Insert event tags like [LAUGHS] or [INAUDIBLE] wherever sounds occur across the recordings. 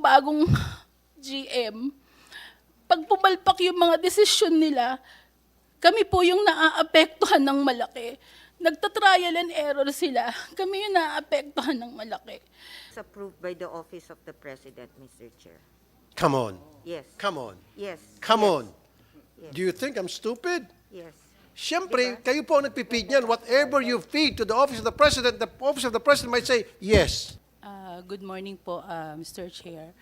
bagong [SIGHS] GM, pag pumalpak yung mga desisyon nila, kami po yung naaapektuhan ng malaki. Nagtatrial and error sila. Kami yung naaapektuhan ng malaki. It's approved by the Office of the President, Mr. Chair. Come on. Yes. Come on. Yes. Come yes, on. Do you think I'm stupid? Yes. Siyempre, kayo po ang nagpipid niyan. Whatever you feed to the office of the president, the office of the president might say, yes. Ah, good morning po, ah, Mr. Chair.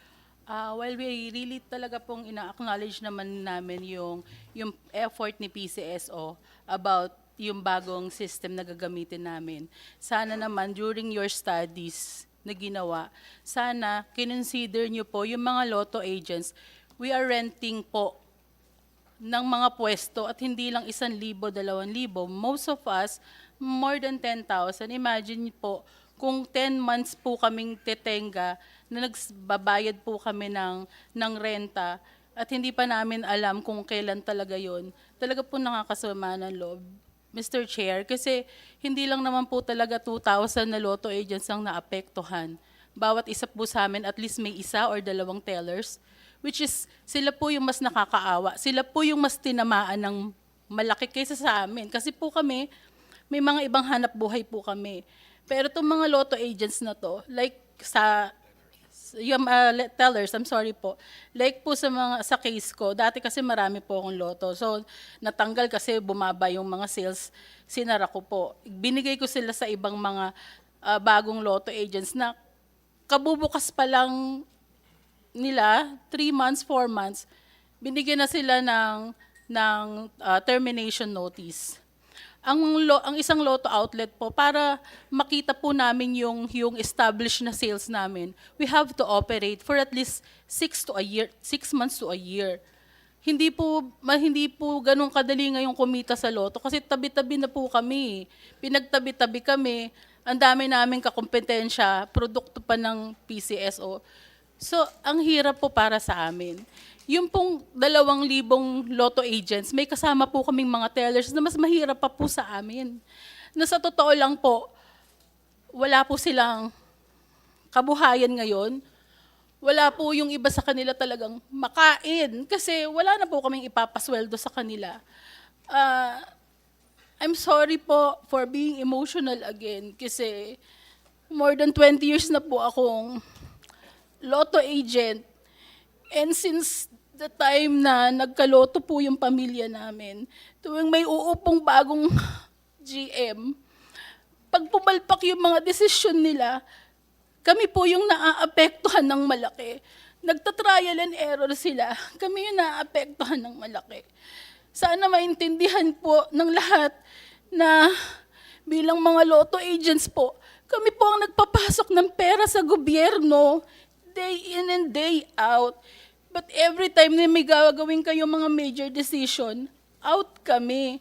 Ah, while we really talaga pong ina-acknowledge naman namin yung, yung effort ni PCSO about yung bagong system na gagamitin namin. Sana naman during your studies na ginawa, sana kinonsider nyo po yung mga lotto agents. We are renting po ng mga pwesto at hindi lang isang libo, dalawang libo. Most of us, more than 10,000. Imagine po, kung 10 months po kaming tetenga na nagbabayad po kami ng, ng renta at hindi pa namin alam kung kailan talaga yon talaga po nakakasama ng loob. Mr. Chair, kasi hindi lang naman po talaga 2,000 na lotto agents ang naapektuhan. Bawat isa po sa amin, at least may isa or dalawang tellers which is sila po yung mas nakakaawa. Sila po yung mas tinamaan ng malaki kaysa sa amin. Kasi po kami, may mga ibang hanap buhay po kami. Pero itong mga lotto agents na to, like sa yung uh, le- tellers, I'm sorry po. Like po sa mga sa case ko, dati kasi marami po akong loto. So natanggal kasi bumaba yung mga sales, sinara ko po. Binigay ko sila sa ibang mga uh, bagong lotto agents na kabubukas pa lang nila, three months, four months, binigyan na sila ng, ng uh, termination notice. Ang, lo, ang isang lotto outlet po, para makita po namin yung, yung established na sales namin, we have to operate for at least six to a year, six months to a year. Hindi po, ma, hindi po ganun kadali ngayong kumita sa loto kasi tabi-tabi na po kami. Pinagtabi-tabi kami. Ang dami naming kakompetensya, produkto pa ng PCSO. So, ang hirap po para sa amin. Yung pong dalawang libong lotto agents, may kasama po kaming mga tellers na mas mahirap pa po sa amin. Na sa totoo lang po, wala po silang kabuhayan ngayon. Wala po yung iba sa kanila talagang makain kasi wala na po kaming ipapasweldo sa kanila. Ah, I'm sorry po for being emotional again kasi more than 20 years na po akong lotto agent. And since the time na nagkaloto po yung pamilya namin, tuwing may uupong bagong [LAUGHS] GM, pag pumalpak yung mga desisyon nila, kami po yung naaapektuhan ng malaki. Nagtatrial and error sila. Kami yung naaapektuhan ng malaki. Sana maintindihan po ng lahat na bilang mga lotto agents po, kami po ang nagpapasok ng pera sa gobyerno day in and day out. But every time na may gagawin kayo mga major decision, out kami.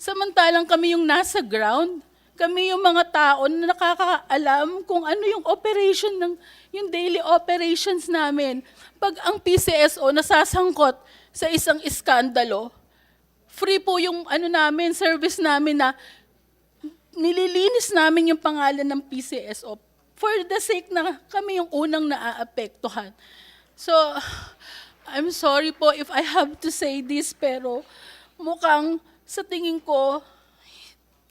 Samantalang kami yung nasa ground. Kami yung mga tao na nakakaalam kung ano yung operation ng, yung daily operations namin. Pag ang PCSO nasasangkot sa isang iskandalo, free po yung ano namin, service namin na nililinis namin yung pangalan ng PCSO for the sake na kami yung unang naaapektuhan. So, I'm sorry po if I have to say this, pero mukhang sa tingin ko,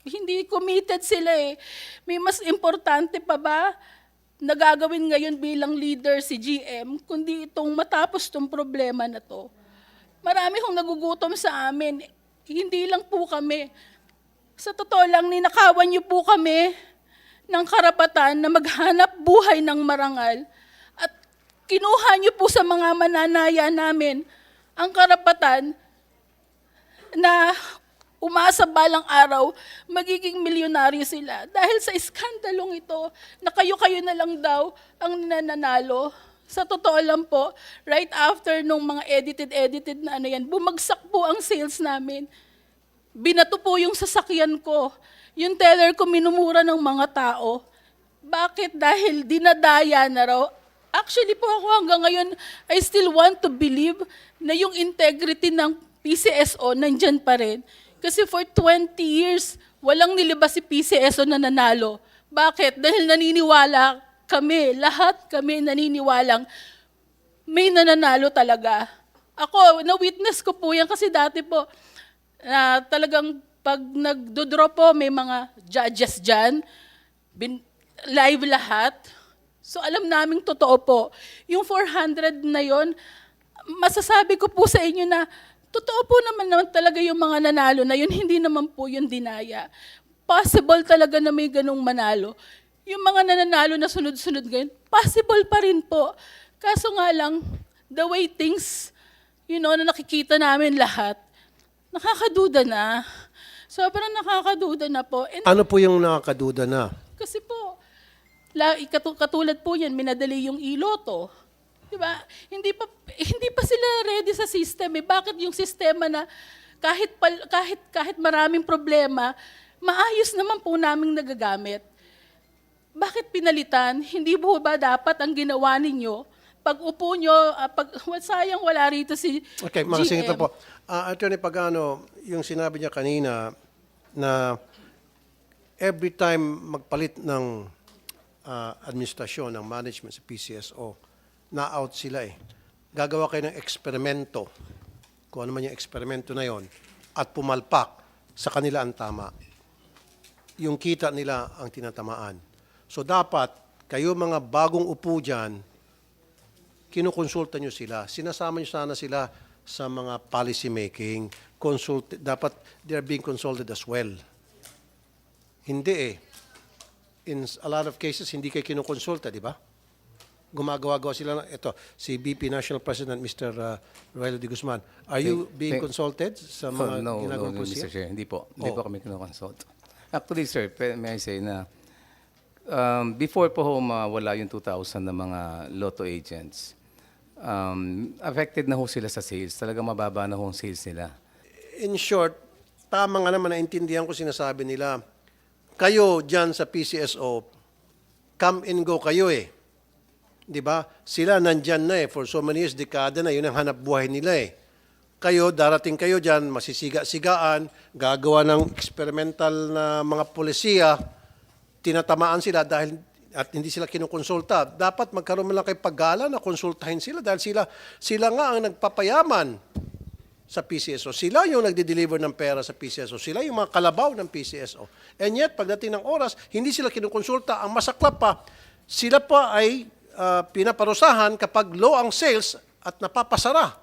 hindi committed sila eh. May mas importante pa ba na gagawin ngayon bilang leader si GM, kundi itong matapos tong problema na to. Marami hong nagugutom sa amin. Hindi lang po kami. Sa totoo lang, ninakawan niyo po kami ng karapatan na maghanap buhay ng marangal at kinuha niyo po sa mga mananaya namin ang karapatan na umasa balang araw magiging milyonaryo sila dahil sa iskandalong ito na kayo-kayo na lang daw ang nananalo. Sa totoo lang po, right after nung mga edited-edited na ano yan, bumagsak po ang sales namin. Binato po yung sasakyan ko. Yung teller ko minumura ng mga tao. Bakit? Dahil dinadaya na raw. Actually po ako hanggang ngayon, I still want to believe na yung integrity ng PCSO nandyan pa rin. Kasi for 20 years, walang nilabas si PCSO na nanalo. Bakit? Dahil naniniwala kami, lahat kami naniniwalang may nananalo talaga. Ako, na-witness ko po yan kasi dati po, na talagang pag nagdodraw po, may mga judges dyan, bin, live lahat. So alam naming totoo po. Yung 400 na yon, masasabi ko po sa inyo na totoo po naman naman talaga yung mga nanalo na yun, hindi naman po yung dinaya. Possible talaga na may ganong manalo. Yung mga nananalo na sunod-sunod ngayon, possible pa rin po. Kaso nga lang, the way things, you know, na nakikita namin lahat, nakakaduda na. Sobrang nakakaduda na po. And Ano po yung nakakaduda na? kasi po, la, katu- katulad po yan, minadali yung iloto. Di ba? Hindi pa, [LAUGHS] hindi pa sila ready sa system. Eh. Bakit yung sistema na kahit, pal, kahit, kahit maraming problema, maayos naman po naming nagagamit. Bakit pinalitan? Hindi po ba dapat ang ginawa ninyo? Pag upo nyo, ah, pag, [LAUGHS] sayang wala rito si Okay, mga GM. singit po. Ah, Attorney Pagano, yung sinabi niya kanina na every time magpalit ng ah, administrasyon, ng management sa PCSO, na-out sila eh. Gagawa kayo ng eksperimento, kung ano man yung eksperimento na yon, at pumalpak sa kanila ang tama. Yung kita nila ang tinatamaan. So dapat, kayo mga bagong upo dyan, kinukonsulta nyo sila. Sinasama nyo sana sila sa mga policy making. Consult, dapat they are being consulted as well. Hindi eh. In a lot of cases, hindi kayo kinukonsulta, di ba? Gumagawa-gawa sila ng, ito, si BP National President, Mr. Uh, Roel de Guzman. Are you Thank- being thank- consulted sa Oh, mga no, no, ginagawang no, polisiya? Mr. Chair. Hindi po. Hindi Oh. po kami kinoconsult. Actually, sir, pe- may I say na um, before po ho mawala yung 2,000 na mga lotto agents, um, affected na ho sila sa sales. Talaga mababa na ho ang sales nila. in short, tama nga naman naintindihan ko sinasabi nila. Kayo dyan sa PCSO, come and go kayo eh. 'Di ba? Sila nandyan na eh. For so many years, dekada na, yun ang hanap buhay nila eh. Kayo, darating kayo dyan, masisiga-sigaan, gagawa ng experimental na mga polisiya, tinatamaan sila dahil at hindi sila kinukonsulta. Dapat magkaroon man lang kayo paggala na konsultahin sila dahil sila, sila nga ang nagpapayaman sa PCSO. Sila yung nagde-deliver ng pera sa PCSO. Sila yung mga kalabaw ng PCSO. And yet, pagdating ng oras, hindi sila kinukonsulta. Ang masaklap pa, sila pa ay ah, pinaparusahan kapag low ang sales at napapasara.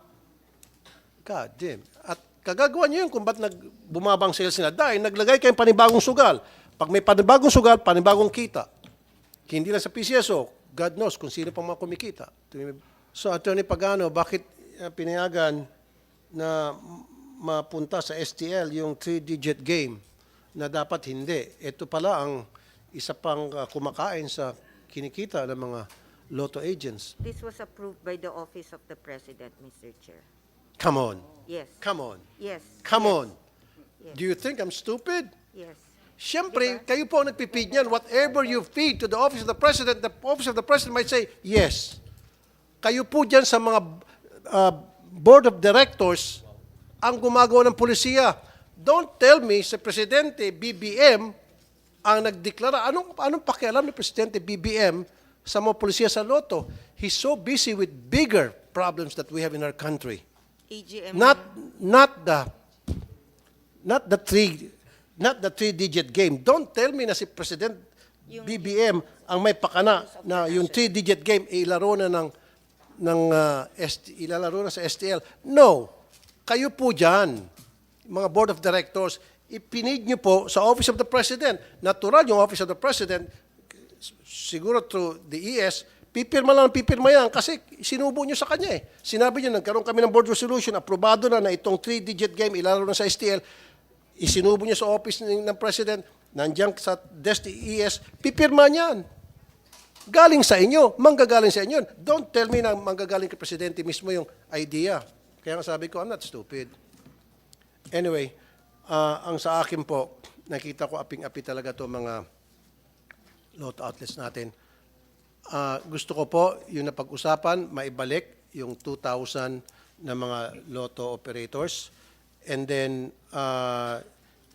God damn. At kagagawa niyo yun kung ba't nag, bumabang sales nila. Dahil naglagay kayong panibagong sugal. Pag may panibagong sugal, panibagong kita. Hindi lang sa PCSO, God knows kung sino pang mga kumikita. So, Attorney Pagano, bakit uh, pinayagan na mapunta sa STL yung three-digit game na dapat hindi? Ito pala ang isa pang uh, kumakain sa kinikita ng mga lotto agents. This was approved by the Office of the President, Mr. Chair. Come on. Yes. Come on. Yes. Come yes, on. Do you think I'm stupid? Yes. Siyempre, kayo po ang nagpipid niyan. Whatever you feed to the office of the president, the office of the president might say, yes. Kayo po dyan sa mga uh, board of directors ang gumagawa ng polisiya. Don't tell me sa Presidente BBM ang nagdeklara. Anong, anong pakialam ni Presidente BBM sa mga polisiya sa loto? He's so busy with bigger problems that we have in our country. AGM. Not, not the not the three not the three digit game. Don't tell me na si President BBM ang may pakana na yung three digit game ilaro na ng ng ah, ST, ilalaro na sa STL. No. Kayo po diyan, mga board of directors, ipinid niyo po sa Office of the President. Natural yung Office of the President siguro through the ES, pipirma lang, pipirma yan kasi sinubo nyo sa kanya eh. Sinabi niyo, nagkaroon kami ng board resolution, aprobado na na itong three-digit game, ilalaro na sa STL, isinubo niya sa office ng, ng President, nandiyan sa desk ES, pipirma niyan. Galing sa inyo, manggagaling sa inyo. Don't tell me na manggagaling kay Presidente mismo yung idea. Kaya nga sabi ko, I'm not stupid. Anyway, ah, ang sa akin po, nakita ko aping-api talaga to mga lotto outlets natin. Ah, gusto ko po yung napag-usapan, maibalik yung 2,000 na mga lotto operators. And then, ah,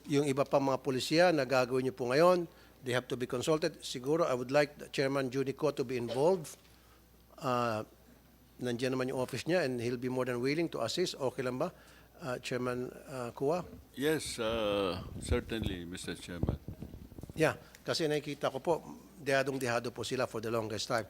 yung iba pang mga pulisya na gagawin niyo po ngayon, they have to be consulted. Siguro, I would like Chairman Judico to be involved. Ah, nandiyan naman yung office niya and he'll be more than willing to assist. Okay lang ba, uh, Chairman uh, Kua? Yes, uh, certainly, Mr. Chairman. Yeah, kasi nakikita ko po, dehadong-dehado po sila for the longest time.